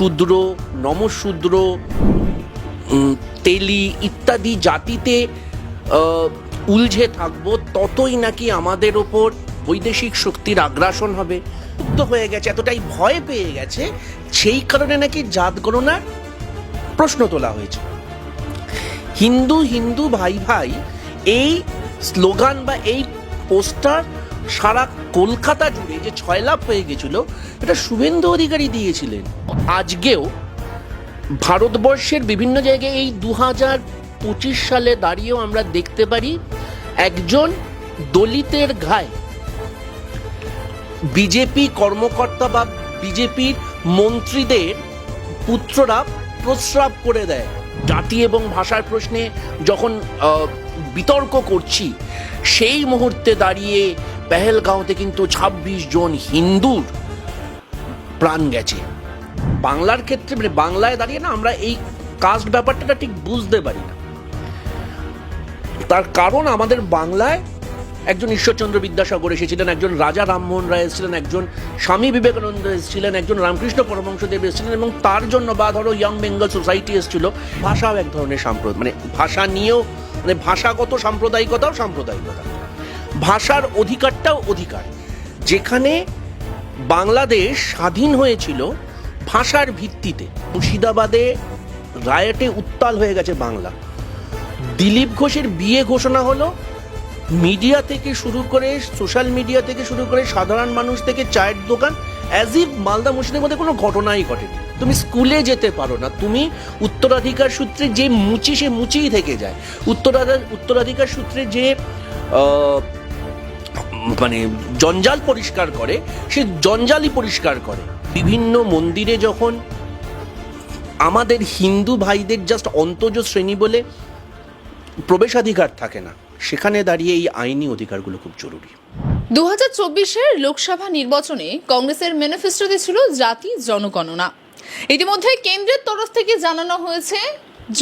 শূদ্র নমশূদ্র তেলি ইত্যাদি জাতিতে উলঝে থাকব, ততই নাকি আমাদের ওপর বৈদেশিক শক্তির আগ্রাসন হবে। হয়ে গেছে, এতটাই ভয় পেয়ে গেছে, সেই কারণে নাকি জাত গণনার প্রশ্ন তোলা হয়েছে। হিন্দু হিন্দু ভাই ভাই, এই স্লোগান বা এই পোস্টার সারা কলকাতা জুড়ে যে ছয় লাভ হয়ে গেছিল, এটা শুভেন্দু অধিকারী দিয়েছিলেন। আজকেও ভারতবর্ষের বিভিন্ন জায়গায় এই দু হাজার পঁচিশ সালে দাঁড়িয়েও আমরা দেখতে পারি একজন দলিতের ঘায়ে। বিজেপি কর্মকর্তা বা বিজেপির মন্ত্রীদের পুত্ররা প্রস্রাব করে দেয়। জাতি এবং ভাষার প্রশ্নে যখন বিতর্ক করছি, সেই মুহূর্তে দাঁড়িয়ে পেহেলগাঁওতে কিন্তু ২৬ জন হিন্দুর প্রাণ গেছে। বাংলার ক্ষেত্রে মানে বাংলায় দাঁড়িয়ে না আমরা এই কাস্ট ব্যাপারটা ঠিক বুঝতে পারি না। তার কারণ আমাদের বাংলায় একজন ঈশ্বরচন্দ্র বিদ্যাসাগর এসেছিলেন, একজন রাজা রামমোহন রায় এসেছিলেন, একজন স্বামী বিবেকানন্দ এসেছিলেন, একজন রামকৃষ্ণ পরমহংসদেব এসেছিলেন এবং তার জন্য বা ধরো ইয়াং বেঙ্গল সোসাইটি এসেছিল। ভাষাও এক ধরনের সাম্প্রদায় মানে ভাষা নিয়েও মানে ভাষাগত সাম্প্রদায়িকতাও সাম্প্রদায়িকতা। ভাষার অধিকারটাও অধিকার। যেখানে বাংলাদেশ স্বাধীন হয়েছিল ভাষার ভিত্তিতে। মুর্শিদাবাদে রায়টে উত্তাল হয়ে গেছে বাংলা। দিলীপ ঘোষের বিয়ে ঘোষণা হলো। মিডিয়া থেকে শুরু করে সোশ্যাল মিডিয়া থেকে শুরু করে সাধারণ মানুষ থেকে চায়ের দোকান অ্যাজ ইফ মালদা মুর্শিদের মধ্যে কোনো ঘটনাই ঘটেনি। তুমি স্কুলে যেতে পারো না। তুমি উত্তরাধিকার সূত্রে যে মুচি, সে মুচিই থেকে যায়। উত্তরাধিকার উত্তরাধিকার সূত্রে যে মানে জঞ্জাল পরিষ্কার করে, সে জঞ্জালই পরিষ্কার করে। বিভিন্ন মন্দিরে যখন আমাদের হিন্দু ভাইদের জাস্ট অন্তজ শ্রেণি বলে প্রবেশাধিকার থাকে না, সেখানে দাঁড়িয়ে এই আইনি অধিকারগুলো খুব জরুরি। দু হাজার চব্বিশের লোকসভা নির্বাচনে কংগ্রেসের ম্যানিফেস্টোতে ছিল জাতি জনগণনা। ইতিমধ্যে কেন্দ্রের তরফ থেকে জানানো হয়েছে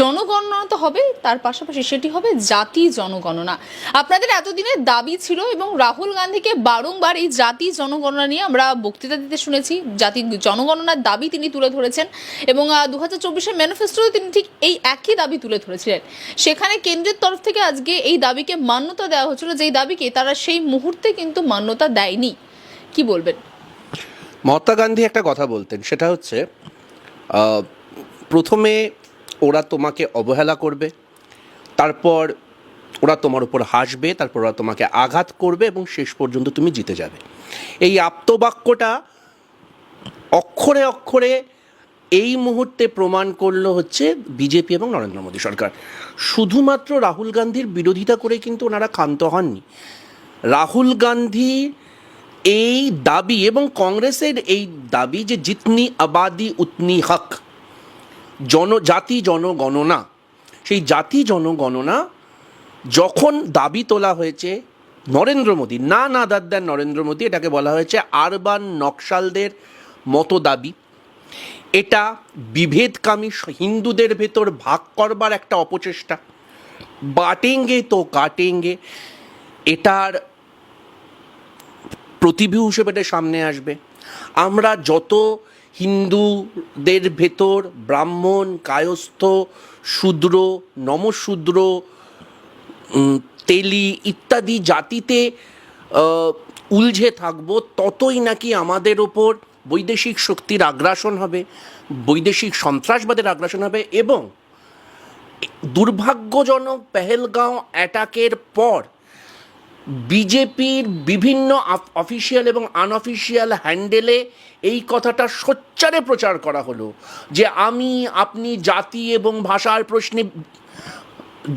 জনগণনা তো হবে, তার পাশাপাশি সেটি হবে জাতি জনগণনা। আপনাদের এতদিনের দাবি ছিল এবং রাহুল গান্ধীকে বারংবার এই জাতি জনগণনা নিয়ে আমরা বক্তৃতা দিতে শুনেছি। জাতি জনগণনার দাবি তিনি তুলে ধরেছেন এবং দু হাজার চব্বিশের ম্যানিফেস্টোতে তিনি ঠিক এই একই দাবি তুলে ধরেছিলেন। সেখানে কেন্দ্রের তরফ থেকে আজকে এই দাবিকে মান্যতা দেওয়া হচ্ছিল যেই দাবিকে তারা সেই মুহূর্তে কিন্তু মান্যতা দেয়নি। কি বলবেন? মহাত্মা গান্ধী একটা কথা বলতেন, সেটা হচ্ছে প্রথমে ওরা তোমাকে অবহেলা করবে, তারপর ওরা তোমার উপর হাসবে, তারপর ওরা তোমাকে আঘাত করবে এবং শেষ পর্যন্ত তুমি জিতে যাবে। এই আপ্তবাক্যটা অক্ষরে অক্ষরে এই মুহূর্তে প্রমাণ করল হচ্ছে বিজেপি এবং নরেন্দ্র মোদী সরকার। শুধুমাত্র রাহুল গান্ধীর বিরোধিতা করে কিন্তু ওনারা ক্ষান্ত হননি। রাহুল গান্ধী এই দাবি এবং কংগ্রেসের এই দাবি যে জিতনি আবাদি উতনি হক জনজাতি জনগণনা। সেই জাতি জনগণনা যখন দাবি তোলা হয়েছে নরেন্দ্র মোদী, না না দাদ্দার নরেন্দ্র মোদী, এটাকে বলা হয়েছে আরবান নকশালদের মতো দাবি। এটা বিভেদকামী হিন্দুদের ভেতর ভাগ করবার একটা অপচেষ্টা। বাটেঙ্গে তো কাটেঙ্গে। এটার প্রতিভূ হিসেবে সামনে আসবে। আমরা যত হিন্দুদের ভেতর ব্রাহ্মণ, কায়স্থ, শূদ্র, নমশূদ্র তেলি ইত্যাদি জাতিতে উলঝে থাকব, ততই নাকি আমাদের ওপর বৈদেশিক শক্তির আগ্রাসন হবে, বৈদেশিক সন্ত্রাসবাদের আগ্রাসন হবে এবং দুর্ভাগ্যজনক পেহেলগাঁও অ্যাটাকের পর বিজেপির বিভিন্ন অফিসিয়াল এবং আনঅফিসিয়াল হ্যান্ডেলে এই কথাটা সোচ্চারে প্রচার করা হলো যে আমি, আপনি জাতি এবং ভাষার প্রশ্নে,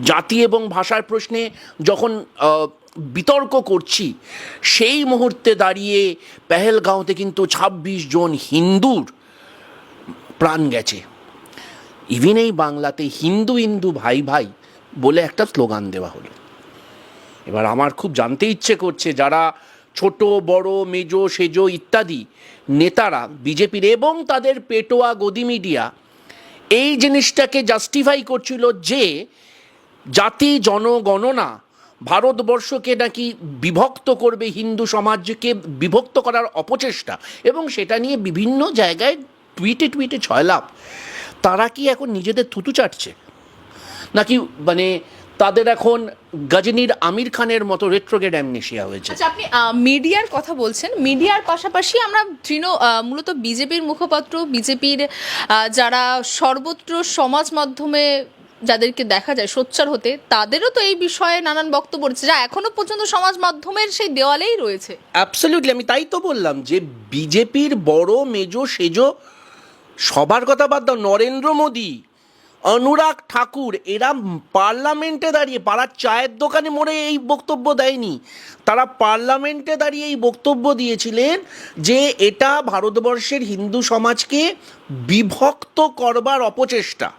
জাতি এবং ভাষার প্রশ্নে যখন বিতর্ক করছি, সেই মুহূর্তে দাঁড়িয়ে পেহেলগাঁওতে কিন্তু ২৬ জন হিন্দুর প্রাণ গেছে। ইভিন এই বাংলাতে হিন্দু হিন্দু ভাই ভাই বলে একটা স্লোগান দেওয়া হলো। এবার আমার খুব জানতে ইচ্ছে করছে যারা ছোট, বড়, মেজো, সেজো ইত্যাদি নেতারা, বিজেপির এবং তাদের পেটোয়া গদি মিডিয়া, এই জিনিসটাকে জাস্টিফাই করছিল যে জাতি জনগণনা ভারতবর্ষকে নাকি বিভক্ত করবে, হিন্দু সমাজকে বিভক্ত করার অপচেষ্টা এবং সেটা নিয়ে বিভিন্ন জায়গায় টুইটে টুইটে ছয়লাভ তারা কি এখন নিজেদের থুতু চাটছে? নাকি মানে তাদের এখন গজনীর আমির খানের মতো রেট্রোগেড অ্যামনেশিয়া হয়েছে। আচ্ছা আপনি মিডিয়ার কথা বলছেন। মিডিয়ার পাশাপাশি আমরা তৃণ মূলত বিজেপির মুখপাত্র বিজেপির যারা সর্বত্র সমাজ মাধ্যমে যাদেরকে দেখা যায় সোচ্চার হতে তাদেরও তো এই বিষয়ে নানান বক্তব্য রয়েছে যা এখনও পর্যন্ত সমাজ মাধ্যমের সেই দেওয়ালেই রয়েছে। অ্যাবসলিউটলি আমি তাই তো বললাম যে বিজেপির বড় মেজো সেজো সবার কথা বাদ দাও নরেন্দ্র মোদী অনুরাগ ঠাকুর, এরা পার্লামেন্টে দাঁড়িয়ে, পাড়ার চায়ের দোকানে মোড়ে এই বক্তব্য দেয়নি। তারা পার্লামেন্টে দাঁড়িয়ে এই বক্তব্য দিয়েছিলেন যে এটা ভারতবর্ষের হিন্দু সমাজকে বিভক্ত করবার অপচেষ্টা।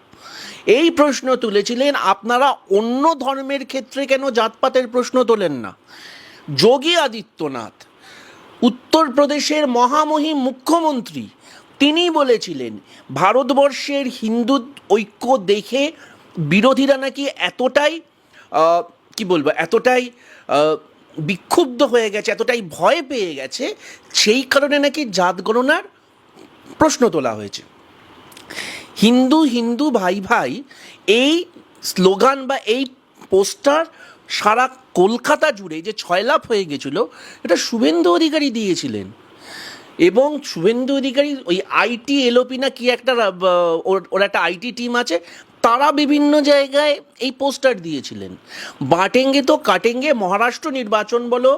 এই প্রশ্ন তুলেছিলেন, আপনারা অন্য ধর্মের ক্ষেত্রে কেন জাতপাতের প্রশ্ন তোলেন না? যোগী আদিত্যনাথ, উত্তরপ্রদেশের মহামহিম মুখ্যমন্ত্রী তিনি বলেছিলেন, ভারতবর্ষের হিন্দু ঐক্য দেখে বিরোধীরা নাকি এতটাই কি বলব, এতটাই বিক্ষুব্ধ হয়ে গেছে, এতটাই ভয় পেয়ে গেছে, সেই কারণে নাকি জাত গণনার প্রশ্ন তোলা হয়েছে। হিন্দু হিন্দু ভাই ভাই, এই স্লোগান বা এই পোস্টার সারা কলকাতা জুড়ে যে ছয়লাভ হয়ে গেছিল, এটা শুভেন্দু অধিকারী দিয়েছিলেন। এবং শুভেন্দু অধিকারী ওই আইটি এলোপি না কি একটা ওর একটা আইটি টিম আছে, তারা বিভিন্ন জায়গায় এই পোস্টার দিয়েছিলেন। বাটেঙ্গে তো কাটেঙ্গে মহারাষ্ট্র নির্বাচন বলো,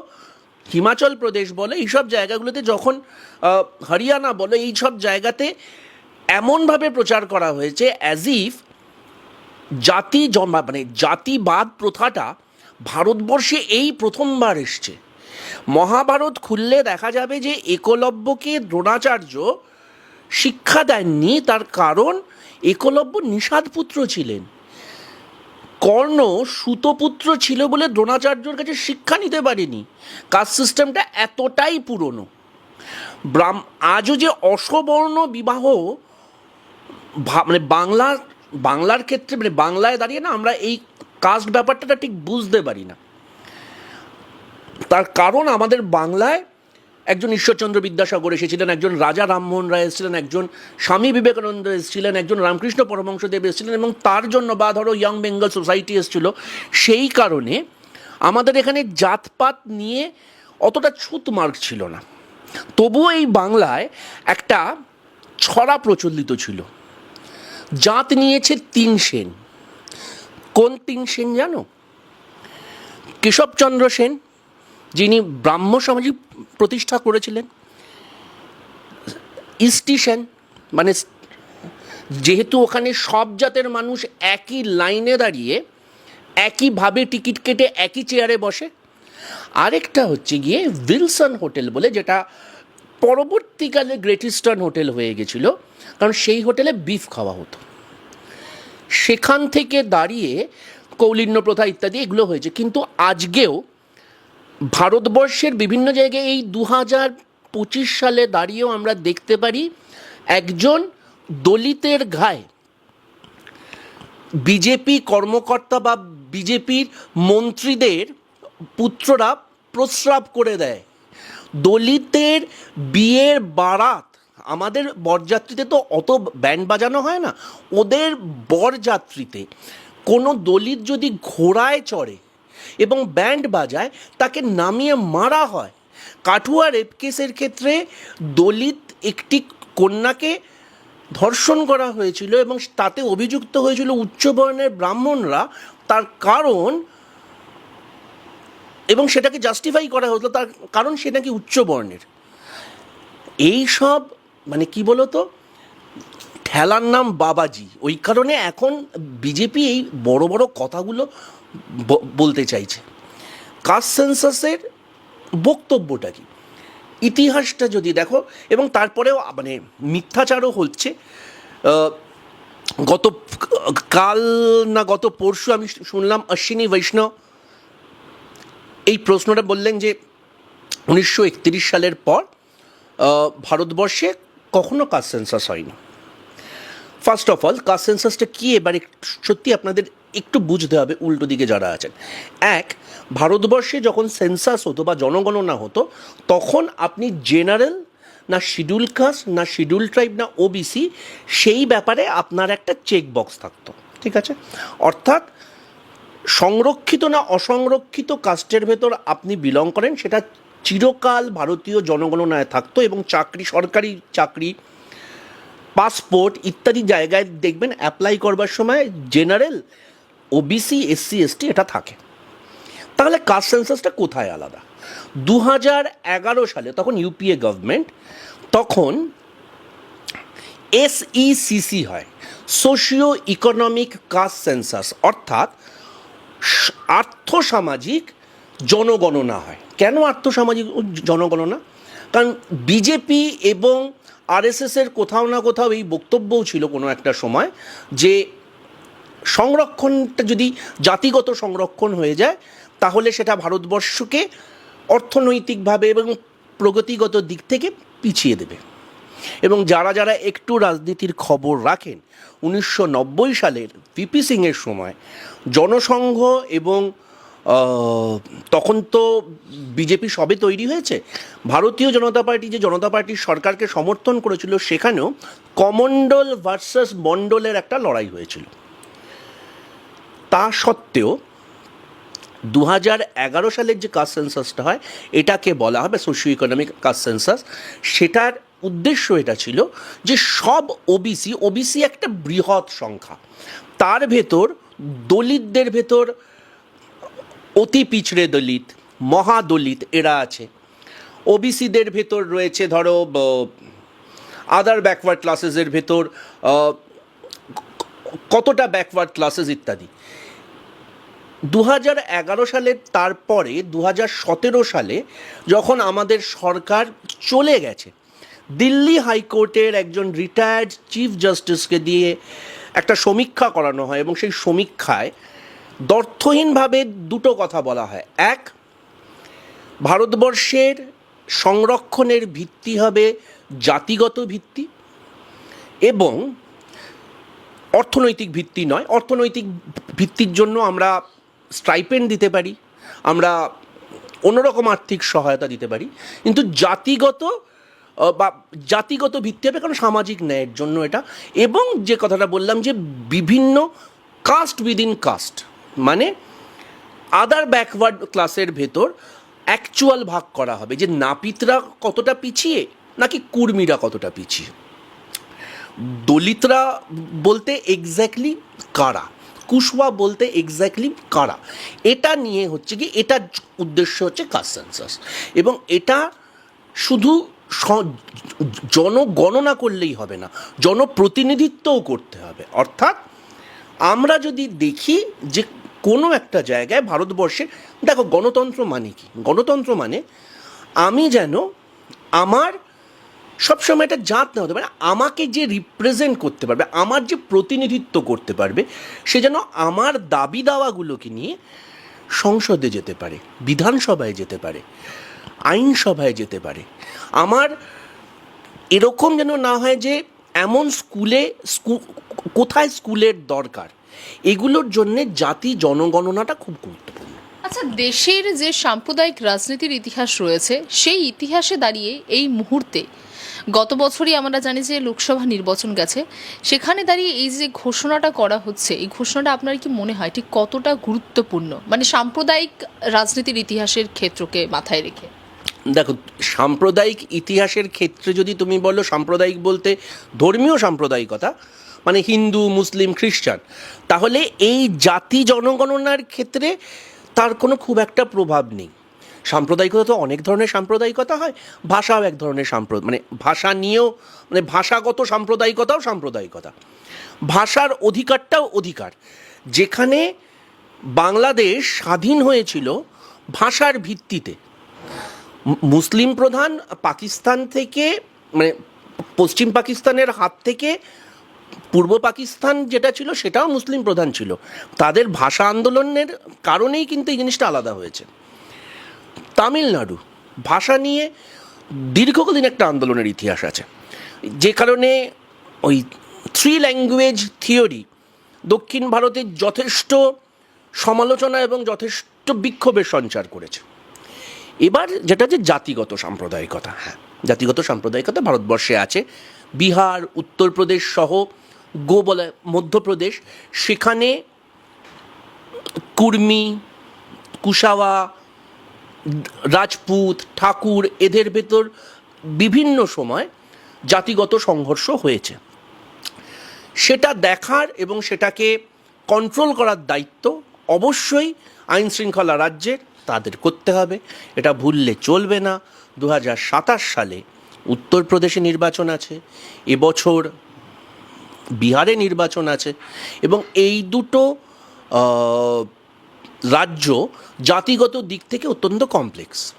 হিমাচল প্রদেশ বলো এইসব জায়গাগুলোতে যখন হরিয়ানা বলো এইসব জায়গাতে এমনভাবে প্রচার করা হয়েছে অ্যাজ ইফ জাতি জমা মানে জাতিবাদ প্রথাটা ভারতবর্ষে এই প্রথমবার এসছে। মহাভারত খুললে দেখা যাবে যে একলব্যকে দ্রোণাচার্য শিক্ষা দেননি, তার কারণ একলব্য নিষাদপুত্র ছিলেন। কর্ণ সুতপুত্র ছিল বলে দ্রোণাচার্যর কাছে শিক্ষা নিতে পারেনি। কাস্ট সিস্টেমটা এতটাই পুরনো। ব্রাহ্ম আজও যে অসবর্ণ বিবাহ মানে বাংলার বাংলার ক্ষেত্রে মানে বাংলায় দাঁড়িয়ে না আমরা এই কাস্ট ব্যাপারটা ঠিক বুঝতে পারি না। তার কারণ আমাদের বাংলায় একজন ঈশ্বরচন্দ্র বিদ্যাসাগর এসেছিলেন, একজন রাজা রামমোহন রায় এসেছিলেন, একজন স্বামী বিবেকানন্দ এসেছিলেন, একজন রামকৃষ্ণ পরমহংসদেব এসেছিলেন এবং তার জন্য বা ধরো ইয়াং বেঙ্গল সোসাইটি এসেছিল। সেই কারণে আমাদের এখানে জাতপাত নিয়ে অতটা ছুত মার্ক ছিল না। তবুও এই বাংলায় একটা ছড়া প্রচলিত ছিল। জাত নিয়েছে তিন সেন। কোন তিন সেন জানো? কেশবচন্দ্র সেন যিনি ব্রাহ্ম সমাজই প্রতিষ্ঠা করেছিলেন, ইস্টিশন মানে যেহেতু ওখানে সব জাতের মানুষ একই লাইনে দাঁড়িয়ে, একইভাবে টিকিট কেটে একই চেয়ারে বসে। আরেকটা হচ্ছে গিয়ে উইলসন হোটেল বলে, যেটা পরবর্তীকালে গ্রেট ইস্টার্ন হোটেল হয়ে গেছিল, কারণ সেই হোটেলে বিফ খাওয়া হতো। সেখান থেকে দাঁড়িয়ে কৌলিন্য প্রথা ইত্যাদি এগুলো হয়েছে। কিন্তু আজকেও ভারতবর্ষের বিভিন্ন জায়গায় এই দু হাজার পঁচিশ সালে দাঁড়িয়েও আমরা দেখতে পারি একজন দলিতের ঘায়ে বিজেপি কর্মকর্তা বা বিজেপির মন্ত্রীদের পুত্ররা প্রস্রাব করে দেয়। দলিতের বিয়ের বারাত আমাদের বরযাত্রীতে তো অত ব্যান্ড বাজানো হয় না, ওদের বরযাত্রীতে কোনো দলিত যদি ঘোড়ায় চড়ে এবং ব্যান্ড বাজায়, তাকে নামিয়ে মারা হয়। কাঠুয়া রেপ কেসের ক্ষেত্রে দলিত একটি কন্যাকে ধর্ষণ করা হয়েছিল এবং তাতে অভিযুক্ত হয়েছিল উচ্চবর্ণের ব্রাহ্মণরা। তার কারণ এবং সেটাকে জাস্টিফাই করা হতো তার কারণ সে নাকি উচ্চবর্ণের এই সব মানে কি বলতো, ঠেলার নাম বাবাজি। ওই কারণে এখন বিজেপি এই বড় বড় কথাগুলো বলতে চাইছে। কাস্ট সেন্সাসের বক্তব্যটা কি? ইতিহাসটা যদি দেখো, এবং তারপরেও মানে মিথ্যাচারও হচ্ছে। গত কাল না গত পরশু আমি শুনলাম অশ্বিনী বৈষ্ণব এই প্রশ্নটা বললেন যে, উনিশশো একত্রিশ সালের পর ভারতবর্ষে কখনো কাস্ট সেন্সাস হয়নি। ফার্স্ট অফ অল কাস্ট সেন্সাসটা কী? এবার সত্যি আপনাদের একটু বুঝতে হবে, উল্টো দিকে যারা আছেন। এক, ভারতবর্ষে যখন সেন্সাস হতো বা জনগণনা হতো, তখন আপনি জেনারেল না শিডিউল কাস্ট না শিডিউল ট্রাইব না ওবিসি সেই ব্যাপারে আপনার একটা চেক বক্স থাকতো, ঠিক আছে? অর্থাৎ সংরক্ষিত না অসংরক্ষিত কাস্টের ভেতর আপনি বিলং করেন, সেটা চিরকাল ভারতীয় জনগণনায় থাকতো এবং চাকরি, সরকারি চাকরি পাসপোর্ট ইত্যাদি জায়গায় দেখবেন অ্যাপ্লাই করবার সময় জেনারেল ওবিসি এসসি এসটি এটা থাকে। তাহলে কাস্ট সেন্সাসটা কোথায় আলাদা? দু এগারো সালে তখন ইউপিএ গভর্নমেন্ট তখন এসইসিসি হয় সোশিও ইকোনমিক কাস্ট সেন্সাস অর্থাৎ আর্থসামাজিক জনগণনা হয়। কেন আর্থসামাজিক জনগণনা? কারণ বিজেপি এবং আরএসএসের কোথাও না কোথাও এই বক্তব্যও ছিল কোনো একটা সময় যে সংরক্ষণটা যদি জাতিগত সংরক্ষণ হয়ে যায়, তাহলে সেটা ভারতবর্ষকে অর্থনৈতিকভাবে এবং প্রগতিগত দিক থেকে পিছিয়ে দেবে। এবং যারা যারা একটু রাজনীতির খবর রাখেন, উনিশশো নব্বই সালের ভিপি সিংয়ের সময় জনসংঘ এবং তখন তো বিজেপি সবে তৈরি হয়েছে, ভারতীয় জনতা পার্টি যে জনতা পার্টির সরকারকে সমর্থন করেছিল, সেখানেও কমন্ডল ভার্সাস মন্ডলের একটা লড়াই হয়েছিল। তা সত্ত্বেও দু হাজার এগারো সালের যে কাস্ট সেন্সাসটা হয়, এটাকে বলা হবে সোশিও ইকোনমিক কাস্ট সেন্সাস সেটার উদ্দেশ্য এটা ছিল যে সব ওবিসি ওবিসি একটা বৃহৎ সংখ্যা। তার ভেতর দলিতদের ভেতর অতি পিছড়ে দলিত, মহাদলিত এরা আছে। ওবিসিদের ভেতর রয়েছে ধরো আদার ব্যাকওয়ার্ড ক্লাসেসের ভেতর কতটা ব্যাকওয়ার্ড ক্লাসেস ইত্যাদি। দু সালের তারপরে দু হাজার সতেরো সালে যখন আমাদের সরকার চলে গেছে, দিল্লি হাইকোর্টের একজন রিটায়ার্ড চিফ জাস্টিসকে দিয়ে একটা সমীক্ষা করানো হয় এবং সেই সমীক্ষায় দর্থহীনভাবে দুটো কথা বলা হয়। এক, ভারতবর্ষের সংরক্ষণের ভিত্তি হবে জাতিগত ভিত্তি এবং অর্থনৈতিক ভিত্তি নয়, অর্থনৈতিক ভিত্তির জন্য আমরা স্ট্রাইপেন্ড দিতে পারি, আমরা অন্যরকম আর্থিক সহায়তা দিতে পারি, কিন্তু জাতিগত বা জাতিগত ভিত্তি হবে কারণ সামাজিক ন্যায়ের জন্য এটা, এবং যে কথাটা বললাম যে বিভিন্ন কাস্ট উইদিন কাস্ট মানে আদার ব্যাকওয়ার্ড ক্লাসের ভেতর অ্যাকচুয়াল ভাগ করা হবে, যে নাপিতরা কতটা পিছিয়ে, নাকি কুর্মীরা কতটা পিছিয়ে। দলিতরা বলতে এক্স্যাক্টলি কারা? কুশওয়া বলতে এক্স্যাক্টলি কারা? এটা নিয়ে হচ্ছে কি, এটা উদ্দেশ্য হচ্ছে কাস্ট সেন্সাস এবং এটা শুধু জনগণনা করলেই হবে না, জনপ্রতিনিধিত্বও করতে হবে। অর্থাৎ আমরা যদি দেখি যে কোনো একটা জায়গায় ভারতবর্ষে, দেখো গণতন্ত্র মানে কি? গণতন্ত্র মানে আমি যেন আমার সবসময় এটা জাত না হতে পারে। আমাকে যে রিপ্রেজেন্ট করতে পারবে, আমার যে প্রতিনিধিত্ব করতে পারবে, সে যেন আমার দাবি দাওয়াগুলোকে নিয়ে সংসদে যেতে পারে, বিধানসভায় যেতে পারে, আইনসভায় যেতে পারে। আমার এরকম যেন না হয় যে এমন স্কুলে স্কু- কোথায় স্কুলের দরকার, এগুলোর জন্যে জাতি জনগণনাটা খুব গুরুত্বপূর্ণ। আচ্ছা দেশের যে সাম্প্রদায়িক রাজনীতির ইতিহাস রয়েছে, সেই ইতিহাসে দাঁড়িয়ে এই মুহূর্তে গত বছরই আমরা জানি যে লোকসভা নির্বাচন গেছে। সেখানে দাঁড়িয়ে এই যে ঘোষণাটা করা হচ্ছে, এই ঘোষণাটা আপনার কি মনে হয় ঠিক কতটা গুরুত্বপূর্ণ? মানে সাম্প্রদায়িক রাজনীতির ইতিহাসের ক্ষেত্রকে মাথায় রেখে। দেখো, সাম্প্রদায়িক ইতিহাসের ক্ষেত্রে যদি তুমি বলো সাম্প্রদায়িক বলতে ধর্মীয় সাম্প্রদায়িকতা মানে হিন্দু, মুসলিম, খ্রিস্টান, তাহলে এই জাতি জনগণনার ক্ষেত্রে তার কোনো খুব একটা প্রভাব নেই। সাম্প্রদায়িকতা তো অনেক ধরনের সাম্প্রদায়িকতা হয়, ভাষাও এক ধরনের সাম্প্র মানে ভাষা নিয়েও মানে ভাষাগত সাম্প্রদায়িকতাও সাম্প্রদায়িকতা। ভাষার অধিকারটাও অধিকার। যেখানে বাংলাদেশ স্বাধীন হয়েছিল ভাষার ভিত্তিতে। মুসলিম প্রধান পাকিস্তান থেকে মানে পশ্চিম পাকিস্তানের হাত থেকে পূর্ব পাকিস্তান যেটা ছিল সেটাও মুসলিম প্রধান ছিল। তাদের ভাষা আন্দোলনের কারণেই কিন্তু এই জিনিসটা আলাদা হয়েছে। তামিলনাড়ু। ভাষা নিয়ে দীর্ঘকালীন একটা আন্দোলনের ইতিহাস আছে। যে কারণে ওই থ্রি ল্যাঙ্গুয়েজ থিওরি দক্ষিণ ভারতে যথেষ্ট সমালোচনা এবং যথেষ্ট বিক্ষোভের সঞ্চার করেছে। এবার যেটা যে জাতিগত সাম্প্রদায়িকতা হ্যাঁ জাতিগত সাম্প্রদায়িকতা ভারতবর্ষে আছে। বিহার, উত্তরপ্রদেশ সহ গো বলে মধ্যপ্রদেশ, সেখানে কুর্মি, কুশাওয়া রাজপুত, ঠাকুর এদের ভেতর বিভিন্ন সময় জাতিগত সংঘর্ষ হয়েছে। সেটা দেখার এবং সেটাকে কন্ট্রোল করার দায়িত্ব অবশ্যই আইন শৃঙ্খলা রাজ্যের তাদের করতে হবে। এটা ভুললে চলবে না। দু হাজার সাতাশ সালে উত্তরপ্রদেশে নির্বাচন আছে, এবছর বিহারে নির্বাচন আছে এবং এই দুটো রাজ্য জাতিগত দিক থেকে অত্যন্ত কমপ্লেক্স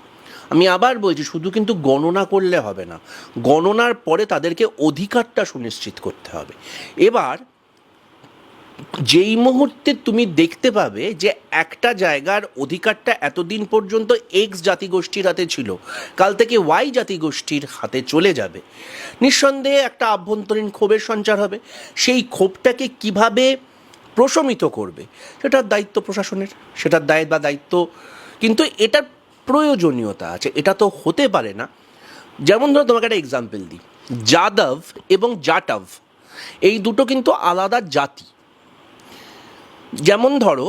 আমি আবার বলছি, শুধু কিন্তু গণনা করলে হবে না, গণনার পরে তাদেরকে অধিকারটা সুনিশ্চিত করতে হবে। এবার, যেই মুহূর্তে তুমি দেখতে পাবে যে একটা জায়গার অধিকারটা এতদিন পর্যন্ত এক্স জাতিগোষ্ঠীর হাতে ছিল, কাল থেকে ওয়াই জাতিগোষ্ঠীর হাতে চলে যাবে। নিঃসন্দেহে একটা আভ্যন্তরীণ ক্ষোভের সঞ্চার হবে। সেই ক্ষোভটাকে কীভাবে প্রশমিত করবে। সেটার দায়িত্ব প্রশাসনের, সেটার দায় বা দায়িত্ব, কিন্তু এটার প্রয়োজনীয়তা আছে। এটা তো হতে পারে না। যেমন ধরো তোমাকে একটা এক্সাম্পল দিই। যাদব এবং জাটভ, এই দুটো কিন্তু আলাদা জাতি। যেমন ধরো,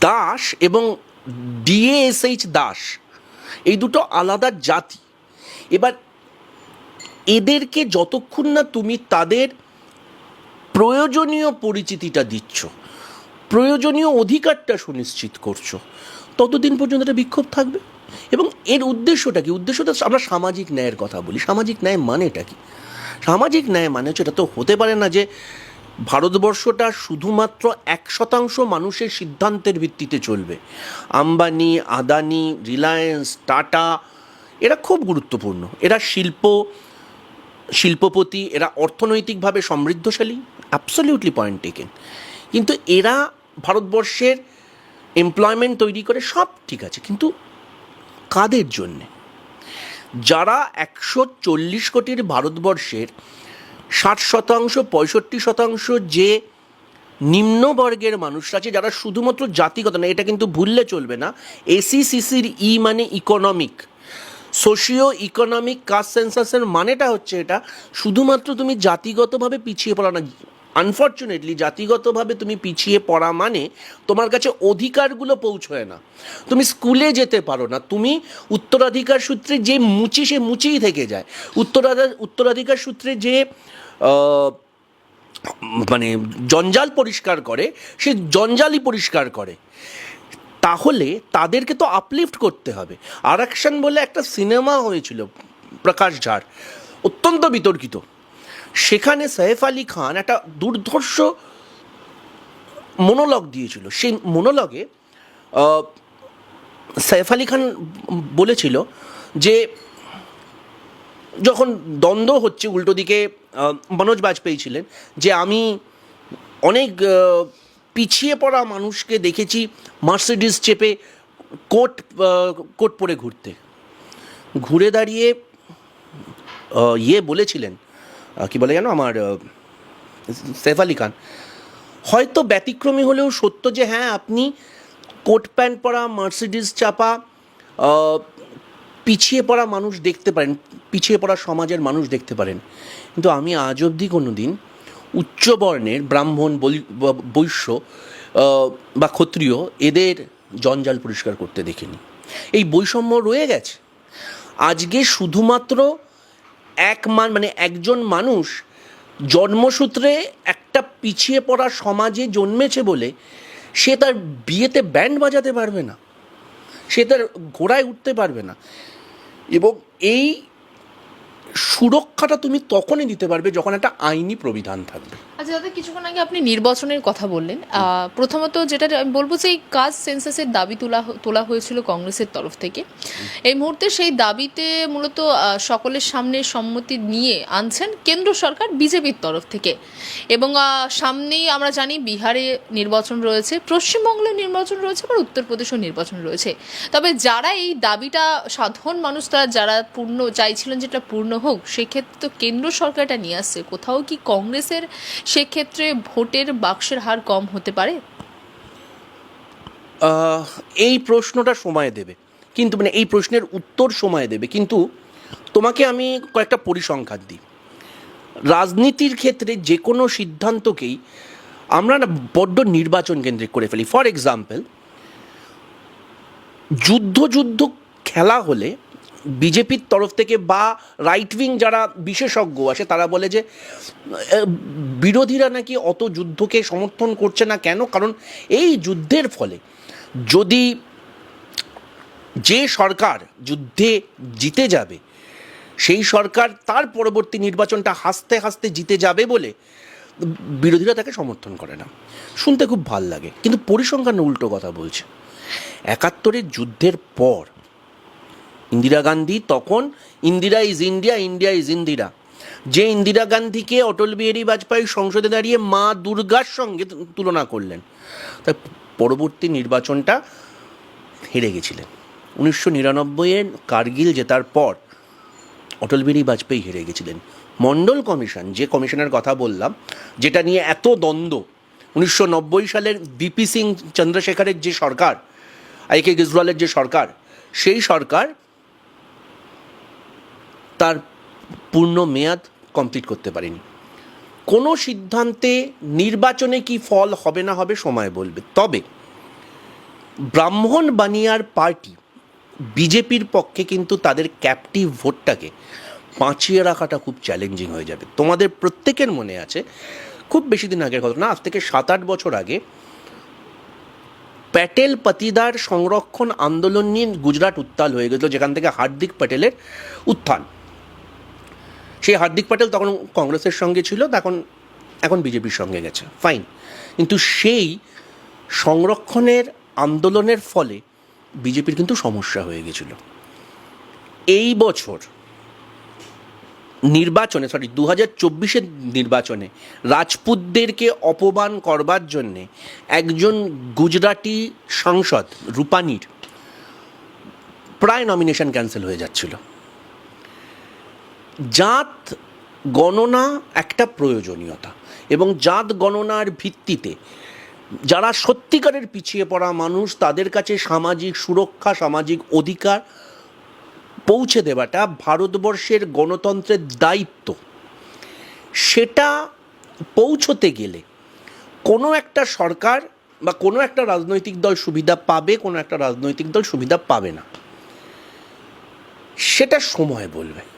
দাস এবং ডিএএসএইচ দাস, এই দুটো আলাদা জাতি। এবার এদেরকে যতক্ষণ না তুমি তাদের প্রয়োজনীয় পরিচিতিটা দিচ্ছ, প্রয়োজনীয় অধিকারটা সুনিশ্চিত করছ, ততদিন পর্যন্ত একটা বিক্ষোভ থাকবে। এবং এর উদ্দেশ্যটা কি? উদ্দেশ্যটা আমরা সামাজিক ন্যায়ের কথা বলি। সামাজিক ন্যায় মানেটা কি? সামাজিক ন্যায় মানে হচ্ছে, এটা তো হতে পারে না যে ভারতবর্ষটা শুধুমাত্র এক শতাংশ মানুষের সিদ্ধান্তের ভিত্তিতে চলবে। আম্বানি, আদানি, রিলায়েন্স, টাটা, এরা খুব গুরুত্বপূর্ণ। এরা শিল্প, শিল্পপতি, এরা অর্থনৈতিকভাবে সমৃদ্ধশালী। অ্যাবসলিউটলি পয়েন্ট টেকেন কিন্তু এরা ভারতবর্ষের এমপ্লয়মেন্ট তৈরি করে সব ঠিক আছে, কিন্তু কাদের জন্যে? যারা একশো চল্লিশ কোটির ভারতবর্ষের ষাট শতাংশ, পঁয়ষট্টি শতাংশ যে নিম্নবর্গের মানুষরা আছে, যারা শুধুমাত্র জাতিগত না, এটা কিন্তু ভুললে চলবে না এসিসিসির ই মানে ইকোনমিক সোশিও ইকোনমিক কাস্ট সেন্সাসের মানেটা হচ্ছে এটা, শুধুমাত্র তুমি জাতিগতভাবে পিছিয়ে পড়া না আনফর্চুনেটলি জাতিগতভাবে তুমি পিছিয়ে পড়া মানে তোমার কাছে অধিকারগুলো পৌঁছয় না। তুমি স্কুলে যেতে পারো না। তুমি উত্তরাধিকার সূত্রে যে মুচি সে মুচিই থেকে যায়। উত্তরাধিকার উত্তরাধিকার সূত্রে যে মানে জঞ্জাল পরিষ্কার করে, সে জঞ্জালই পরিষ্কার করে। তাহলে তাদেরকে তো আপলিফট করতে হবে। আর অ্যাকশন বলে একটা সিনেমা হয়েছিল, প্রকাশ ঝাড়। অত্যন্ত বিতর্কিত। সেখানে সৈফ আলী খান একটা দুর্ধর্ষ মনোলগ দিয়েছিল। সেই মনোলগে সৈফ আলী খান বলেছিল যে, যখন দ্বন্দ্ব হচ্ছে উল্টো দিকে মনোজ বাজপেয়ী ছিলেন, যে আমি অনেক পিছিয়ে পড়া মানুষকে দেখেছি মার্সিডিস চেপে কোট কোট পরে ঘুরতে। ঘুরে দাঁড়িয়ে ইয়ে বলেছিলেন কি বলে জানো? আমার সৈফ আলী খান। হয়তো ব্যতিক্রমী হলেও সত্য যে হ্যাঁ আপনি কোট প্যান্ট পরা, মার্সিডিস চাপা পিছিয়ে পড়া মানুষ দেখতে পারেন, পিছিয়ে পড়া সমাজের মানুষ দেখতে পারেন। কিন্তু আমি আজ অবধি কোনো দিন উচ্চবর্ণের ব্রাহ্মণ বৈশ্য বা ক্ষত্রিয় এদের জঞ্জাল পরিষ্কার করতে দেখিনি। এই বৈষম্য রয়ে গেছে। আজকে শুধুমাত্র এক মান মানে একজন মানুষ জন্মসূত্রে একটা পিছিয়ে পড়া সমাজে জন্মেছে বলে সে তার বিয়েতে ব্যান্ড বাজাতে পারবে না। সে তার ঘোড়ায় উঠতে পারবে না। এবং এই সুরক্ষাটা তুমি তখনই দিতে পারবে যখন একটা আইনি প্রবিধান থাকবে। আচ্ছা দাদা, কিছুক্ষণ আগে আপনি নির্বাচনের কথা বললেন। প্রথমত যেটা আমি বলব যে এই কাজ সেন্সাসের দাবি তোলা তোলা হয়েছিল কংগ্রেসের তরফ থেকে। এই মুহূর্তে সেই দাবিতে মূলত সকলের সামনে সম্মতি নিয়ে আনছেন কেন্দ্র সরকার, বিজেপির তরফ থেকে। এবং সামনেই আমরা জানি বিহারে নির্বাচন রয়েছে পশ্চিমবঙ্গের নির্বাচন রয়েছে, আবার উত্তরপ্রদেশেও নির্বাচন রয়েছে। তবে যারা এই দাবিটা, সাধারণ মানুষ তারা যারা পূর্ণ, চাইছিলেন যেটা পূর্ণ হোক, সেক্ষেত্রে তো কেন্দ্র সরকারটা নিয়ে আসছে। কোথাও কি কংগ্রেসের সেক্ষেত্রে ভোটের বাক্সের হার কম হতে পারে? এই প্রশ্নটা সময় দেবে। কিন্তু মানে এই প্রশ্নের উত্তর সময় দেবে। কিন্তু তোমাকে আমি কয়েকটা পরিসংখ্যান দিই। রাজনীতির ক্ষেত্রে যে কোনো সিদ্ধান্তকেই আমরা না বড্ড নির্বাচন কেন্দ্রিক করে ফেলি। ফর এক্সাম্পল যুদ্ধ যুদ্ধ খেলা হলে বিজেপির তরফ থেকে বা রাইট উইং যারা বিশেষজ্ঞ আছে, তারা বলে যে বিরোধীরা নাকি অত যুদ্ধকে সমর্থন করছে না কেন? কারণ এই যুদ্ধের ফলে যদি যে সরকার যুদ্ধে জিতে যাবে, সেই সরকার তার পরবর্তী নির্বাচনটা হাসতে হাসতে জিতে যাবে বলে বিরোধীরা তাকে সমর্থন করে না। শুনতে খুব ভালো লাগে। কিন্তু পরিসংখ্যান উল্টো কথা বলছে। একাত্তরের যুদ্ধের পর ইন্দিরা গান্ধী, তখন Indira is India India is Indira যে ইন্দিরা গান্ধীকে অটল বিহারী বাজপেয়ী সংসদে দাঁড়িয়ে মা দুর্গার সঙ্গে তুলনা করলেন। তাই পরবর্তী নির্বাচনটা হেরে গেছিলেন। উনিশশো নিরানব্বইয়ের কার্গিল জেতার পর অটল বিহারী বাজপেয়ী হেরে গেছিলেন। মণ্ডল কমিশন, যে কমিশনের কথা বললাম, যেটা নিয়ে এত দ্বন্দ্ব, উনিশশো নব্বই সালের বিপি সিং চন্দ্রশেখরের যে সরকার আই কে গেজরিওয়ালের যে সরকার, সেই সরকার তার পূর্ণ মেয়াদ কমপ্লিট করতে পারেনি। কোনো সিদ্ধান্তে নির্বাচনে কি ফল হবে না হবে সময় বলবে। তবে ব্রাহ্মণ বানিয়ার পার্টি বিজেপির পক্ষে কিন্তু তাদের ক্যাপটিভ ভোটটাকে বাঁচিয়ে রাখাটা খুব চ্যালেঞ্জিং হয়ে যাবে। তোমাদের প্রত্যেকের মনে আছে, খুব বেশি দিন আগের ঘটনা, আজ থেকে সাত আট বছর আগে প্যাটেল পাতিদার সংরক্ষণ আন্দোলন নিয়ে গুজরাট উত্তাল হয়ে গেছিল, যেখান থেকে হার্দিক প্যাটেলের উত্থান। সেই হার্দিক প্যাটেল তখন কংগ্রেসের সঙ্গে ছিল, তখন, এখন বিজেপির সঙ্গে গেছে। ফাইন কিন্তু সেই সংরক্ষণের আন্দোলনের ফলে বিজেপির কিন্তু সমস্যা হয়ে গেছিল। এই বছর নির্বাচনে সরি দু হাজার চব্বিশের নির্বাচনে রাজপুতদেরকে অপমান করবার জন্যে একজন গুজরাটি সাংসদ রূপানীর প্রায় নমিনেশন ক্যান্সেল হয়ে যাচ্ছিল। জাত গণনা একটা প্রয়োজনীয়তা এবং জাত গণনার ভিত্তিতে যারা সত্যিকারের পিছিয়ে পড়া মানুষ, তাদের কাছে সামাজিক সুরক্ষা, সামাজিক অধিকার পৌঁছে দেওয়াটা ভারতবর্ষের গণতন্ত্রের দায়িত্ব। সেটা পৌঁছতে গেলে কোনো একটা সরকার বা কোনো একটা রাজনৈতিক দল সুবিধা পাবে, কোনো একটা রাজনৈতিক দল সুবিধা পাবে না। সেটা সময় বলবে।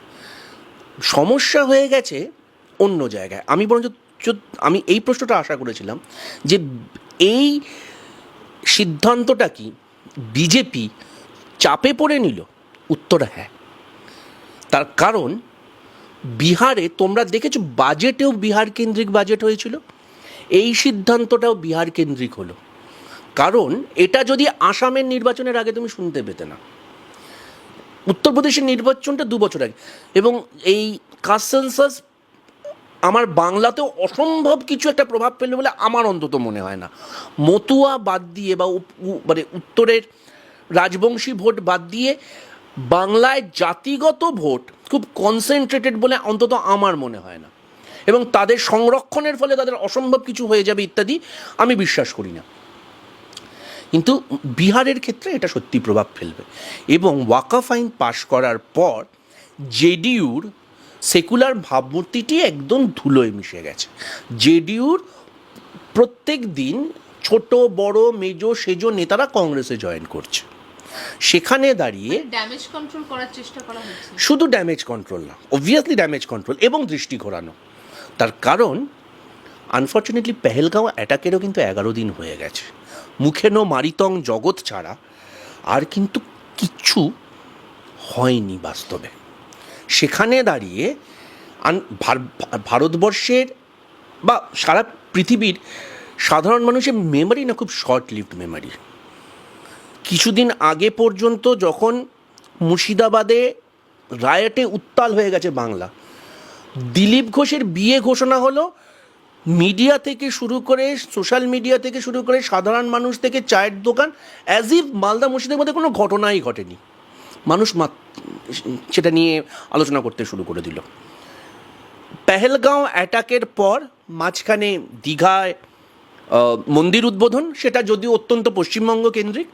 সমস্যা হয়ে গেছে অন্য জায়গায়। আমি বরঞ্চ আমি এই প্রশ্নটা আশা করেছিলাম যে এই সিদ্ধান্তটা কি বিজেপি চাপে পড়ে নিল? উত্তর হ্যাঁ। তার কারণ, বিহারে তোমরা দেখেছ বাজেটেও বিহার কেন্দ্রিক বাজেট হয়েছিল, এই সিদ্ধান্তটাও বিহার কেন্দ্রিক হলো। কারণ এটা যদি আসামের নির্বাচনের আগে তুমি শুনতে পেতে না। উত্তরপ্রদেশের নির্বাচনটা দু বছর আগে। এবং এই কাসেন্সাস আমার বাংলাতেও অসম্ভব কিছু একটা প্রভাব ফেলবে বলে আমার অন্তত মনে হয় না। মতুয়া বাদ দিয়ে বা মানে উত্তরের রাজবংশী ভোট বাদ দিয়ে বাংলায় জাতিগত ভোট খুব কনসেন্ট্রেটেড বলে অন্তত আমার মনে হয় না। এবং তাদের সংরক্ষণের ফলে তাদের অসম্ভব কিছু হয়ে যাবে ইত্যাদি আমি বিশ্বাস করি না। কিন্তু বিহারের ক্ষেত্রে এটা সত্যি প্রভাব ফেলবে। এবং ওয়াকাফ আইন পাশ করার পর জেডিইউর সেকুলার ভাবমূর্তিটি একদম ধুলোয় মিশে গেছে। জেডিউর প্রত্যেক দিন ছোট বড় মেজো সেজো নেতারা কংগ্রেসে জয়েন করছে। সেখানে দাঁড়িয়ে ড্যামেজ কন্ট্রোল করার চেষ্টা করা হচ্ছে। শুধু ড্যামেজ কন্ট্রোল না অবভিয়াসলি ড্যামেজ কন্ট্রোল এবং দৃষ্টি ঘোরানো। তার কারণ আনফর্চুনেটলি পেহেলগাঁও অ্যাটাকেরও কিন্তু এগারো দিন হয়ে গেছে। মুখে নো মারিতং জগৎ ছাড়া আর কিন্তু কিচ্ছু হয়নি বাস্তবে। সেখানে দাঁড়িয়ে ভারতবর্ষের বা সারা পৃথিবীর সাধারণ মানুষের মেমারি না খুব শর্ট লিভড মেমারি কিছুদিন আগে পর্যন্ত যখন মুর্শিদাবাদে রায়টে উত্তাল হয়ে গেছে বাংলা, দিলীপ ঘোষের বিয়ে ঘোষণা হলো মিডিয়া থেকে শুরু করে, সোশ্যাল মিডিয়া থেকে শুরু করে, সাধারণ মানুষ থেকে চায়ের দোকান অ্যাজ ইফ মালদা মসজিদের মধ্যে কোনো ঘটনাই ঘটেনি। মানুষ সেটা নিয়ে আলোচনা করতে শুরু করে দিল। পেহেলগাঁও অ্যাটাকের পর মাঝখানে দীঘায় মন্দির উদ্বোধন, সেটা যদিও অত্যন্ত পশ্চিমবঙ্গ কেন্দ্রিক,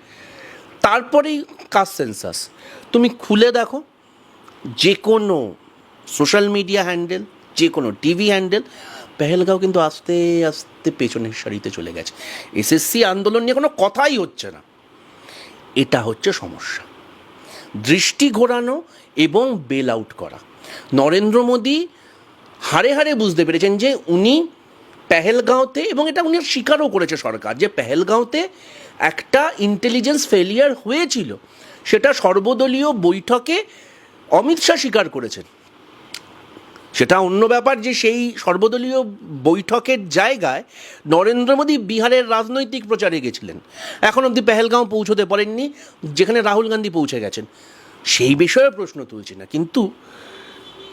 তারপরেই কাস্ট সেন্সাস। তুমি খুলে দেখো, যে কোনো সোশ্যাল মিডিয়া হ্যান্ডেল, যে কোনো টিভি হ্যান্ডেল পেহেলগাঁও কিন্তু আস্তে আস্তে পেছনের সারিতে চলে গেছে। এসএসসি আন্দোলন নিয়ে কোনো কথাই হচ্ছে না। এটা হচ্ছে সমস্যা। দৃষ্টি ঘোরানো এবং বেল আউট করা। নরেন্দ্র মোদী হারে হারে বুঝতে পেরেছেন যে উনি পেহেলগাঁওতে এবং এটা উনি স্বীকারও করেছে সরকার যে পেহেলগাঁওতে একটা ইন্টেলিজেন্স ফেলিয়ার হয়েছিল। সেটা সর্বদলীয় বৈঠকে অমিত শাহ স্বীকার করেছেন। সেটা অন্য ব্যাপার যে সেই সর্বদলীয় বৈঠকের জায়গায় নরেন্দ্র মোদী বিহারের রাজনৈতিক প্রচারে গেছিলেন। এখন অবধি পেহেলগাঁও পৌঁছতে পারেননি, যেখানে রাহুল গান্ধী পৌঁছে গেছেন। সেই বিষয়ে প্রশ্ন তুলছি না, কিন্তু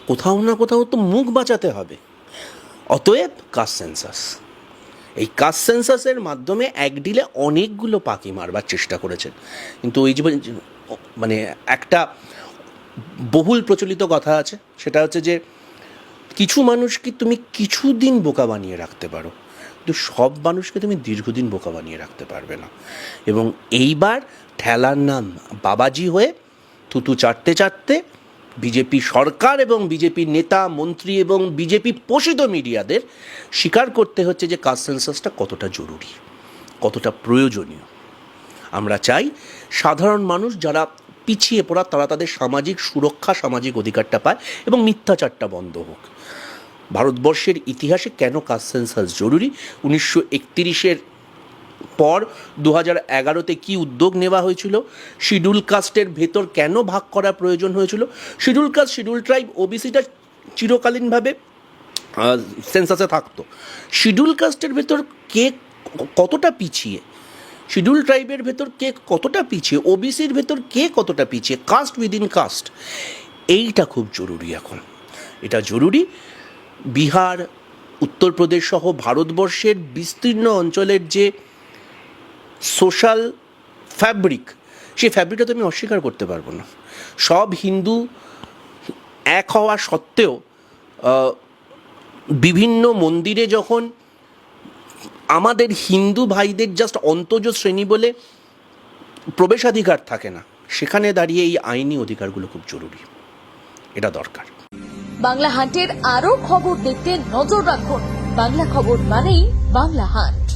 কোথাও না কোথাও তো মুখ বাঁচাতে হবে। অতএব কাস্ট সেন্সাস। এই কাস্ট সেন্সাসের মাধ্যমে এক ডিলে অনেকগুলো পাখি মারবার চেষ্টা করেছেন। কিন্তু ওই যে মানে একটা বহুল প্রচলিত কথা আছে, সেটা হচ্ছে যে কিছু মানুষকে তুমি কিছুদিন বোকা বানিয়ে রাখতে পারো, কিন্তু সব মানুষকে তুমি দীর্ঘদিন বোকা বানিয়ে রাখতে পারবে না। এবং এইবার ঠেলার নাম বাবাজি হয়ে থুতু চাটতে চাটতে বিজেপি সরকার এবং বিজেপি নেতা, মন্ত্রী এবং বিজেপি পোষিত মিডিয়াদের স্বীকার করতে হচ্ছে যে কাস্ট সেন্সাসটা কতটা জরুরি, কতটা প্রয়োজনীয়। আমরা চাই সাধারণ মানুষ যারা পিছিয়ে পড়া, তারা তাদের সামাজিক সুরক্ষা, সামাজিক অধিকারটা পায় এবং মিথ্যাচারটা বন্ধ হোক। ভারতবর্ষের ইতিহাসে কেন কাস্ট সেন্সাস জরুরি? উনিশশো একতিরিশের পর দু হাজার এগারোতে কী উদ্যোগ নেওয়া হয়েছিল? শিডিউল কাস্টের ভেতর কেন ভাগ করা প্রয়োজন হয়েছিল? শিডিউল কাস্ট শিডিউল ট্রাইব ওবিসিটা চিরকালীনভাবে সেন্সাসে থাকতো। শিডিউল কাস্টের ভেতর কে কতটা পিছিয়ে? শিডিউল ট্রাইবের ভেতর কে কতটা পিছিয়ে? ওবিসির ভেতর কে কতটা পিছিয়ে? কাস্ট উইদিন কাস্ট এইটা খুব জরুরি এখন। এটা জরুরি বিহার উত্তরপ্রদেশ সহ ভারতবর্ষের বিস্তীর্ণ অঞ্চলের যে সোশ্যাল ফ্যাব্রিক, সেই ফ্যাব্রিকটা তো আমি অস্বীকার করতে পারব না। সব হিন্দু এক হওয়া সত্ত্বেও বিভিন্ন মন্দিরে যখন আমাদের হিন্দু ভাইদের জাস্ট অন্তজ শ্রেণি বলে প্রবেশাধিকার থাকে না, সেখানে দাঁড়িয়ে এই আইনি অধিকারগুলো খুব জরুরি। এটা দরকার। বাংলা হাটের আরও খবর দেখতে নজর রাখুন। বাংলা খবর মানেই বাংলা হাট।